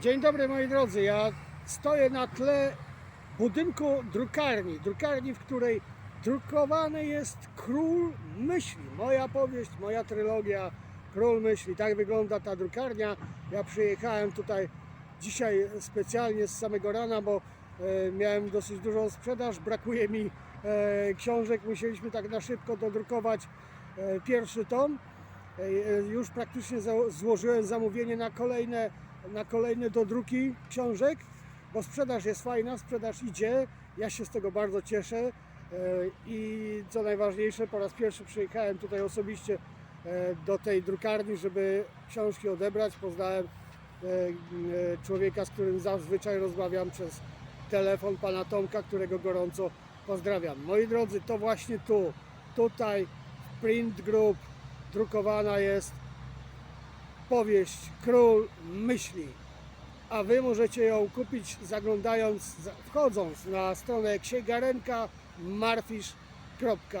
Dzień dobry moi drodzy, ja stoję na tle budynku drukarni, drukarni, w której drukowany jest Król Myśli. Moja powieść, moja trylogia Król Myśli. Tak wygląda ta drukarnia. Ja przyjechałem tutaj dzisiaj specjalnie z samego rana, bo e, miałem dosyć dużą sprzedaż, brakuje mi e, książek, musieliśmy tak na szybko dodrukować e, pierwszy tom. E, e, Już praktycznie złożyłem zamówienie na kolejne, na kolejne dodruki książek, bo sprzedaż jest fajna, sprzedaż idzie. Ja się z tego bardzo cieszę e, i co najważniejsze, po raz pierwszy przyjechałem tutaj osobiście e, do tej drukarni, żeby książki odebrać. Poznałem e, człowieka, z którym zazwyczaj rozmawiam przez telefon, pana Tomka, którego gorąco pozdrawiam. Moi drodzy, to właśnie tu, tutaj w Print Group drukowana jest powieść Król Myśli. A Wy możecie ją kupić zaglądając, za- wchodząc na stronę księgarenka marfisz.pl